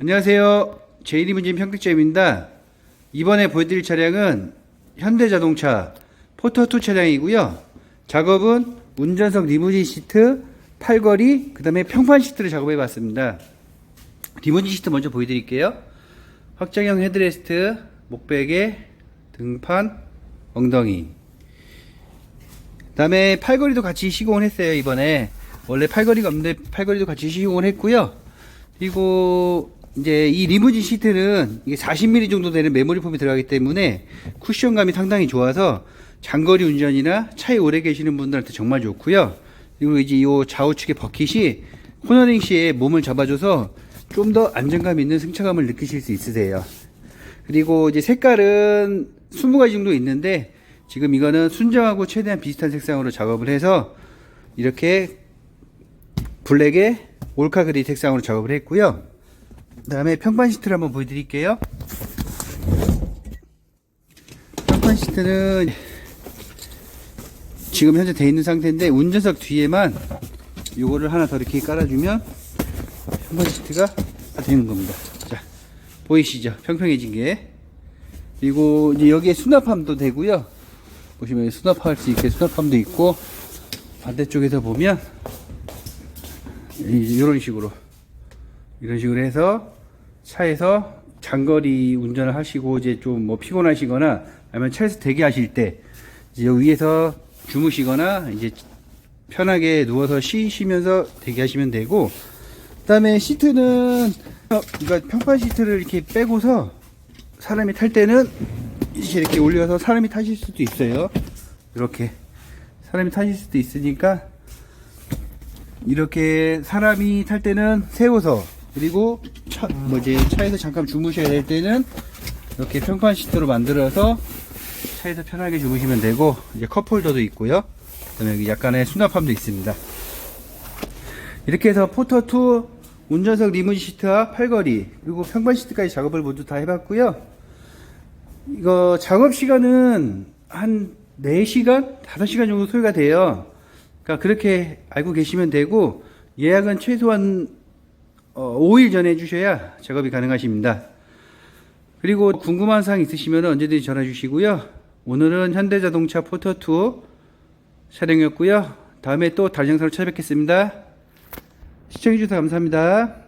안녕하세요. 제이리문진 평택점입니다. 이번에 보여드릴 차량은 현대자동차 포터2 차량이고요. 작업은 운전석 리무진 시트, 팔걸이, 그 다음에 평판 시트를 작업해 봤습니다. 리무진 시트 먼저 보여드릴게요. 확장형 헤드레스트, 목베개, 등판, 엉덩이. 그 다음에 팔걸이도 같이 시공을 했어요, 이번에. 원래 팔걸이가 없는데 팔걸이도 같이 시공을 했고요. 그리고 이제 이 리무진 시트는 이게 40mm 정도 되는 메모리 폼이 들어가기 때문에 쿠션감이 상당히 좋아서 장거리 운전이나 차에 오래 계시는 분들한테 정말 좋고요. 그리고 이제 이 좌우측의 버킷이 코너링 시에 몸을 잡아줘서 좀 더 안정감 있는 승차감을 느끼실 수 있으세요. 그리고 이제 색깔은 20가지 정도 있는데 지금 이거는 순정하고 최대한 비슷한 색상으로 작업을 해서 이렇게 블랙에 올카 그리 색상으로 작업을 했고요. 그 다음에 평판 시트를 한번 보여드릴게요. 평판 시트는 지금 현재 돼 있는 상태인데 운전석 뒤에만 요거를 하나 더 이렇게 깔아주면 평판 시트가 다 되는 겁니다. 자, 보이시죠? 평평해진 게. 그리고 이제 여기에 수납함도 되고요. 보시면 수납할 수 있게 수납함도 있고 반대쪽에서 보면 이런 식으로 이런 식으로 해서 차에서 장거리 운전을 하시고 이제 좀 뭐 피곤하시거나 아니면 차에서 대기하실 때 이제 위에서 주무시거나 이제 편하게 누워서 쉬시면서 대기하시면 되고 그다음에 시트는 어, 그러니까 평판 시트를 이렇게 빼고서 사람이 탈 때는 이렇게 올려서 사람이 타실 수도 있어요. 이렇게 사람이 타실 수도 있으니까 이렇게 사람이 탈 때는 세워서 그리고 차, 뭐지 차에서 잠깐 주무셔야 될 때는 이렇게 평판 시트로 만들어서 차에서 편하게 주무시면 되고 이제 컵홀더도 있고요. 그다음에 여기 약간의 수납함도 있습니다. 이렇게 해서 포터2 운전석 리무진 시트와 팔걸이 그리고 평판 시트까지 작업을 모두 다 해봤고요. 이거 작업 시간은 한 4시간, 5시간 정도 소요가 돼요. 그러니까 그렇게 알고 계시면 되고 예약은 최소한 어, 5일 전에 해주셔야 작업이 가능하십니다. 그리고 궁금한 사항 있으시면 언제든지 전화 주시고요. 오늘은 현대자동차 포터2 촬영이었고요. 다음에 또 다른 영상으로 찾아뵙겠습니다. 시청해주셔서 감사합니다.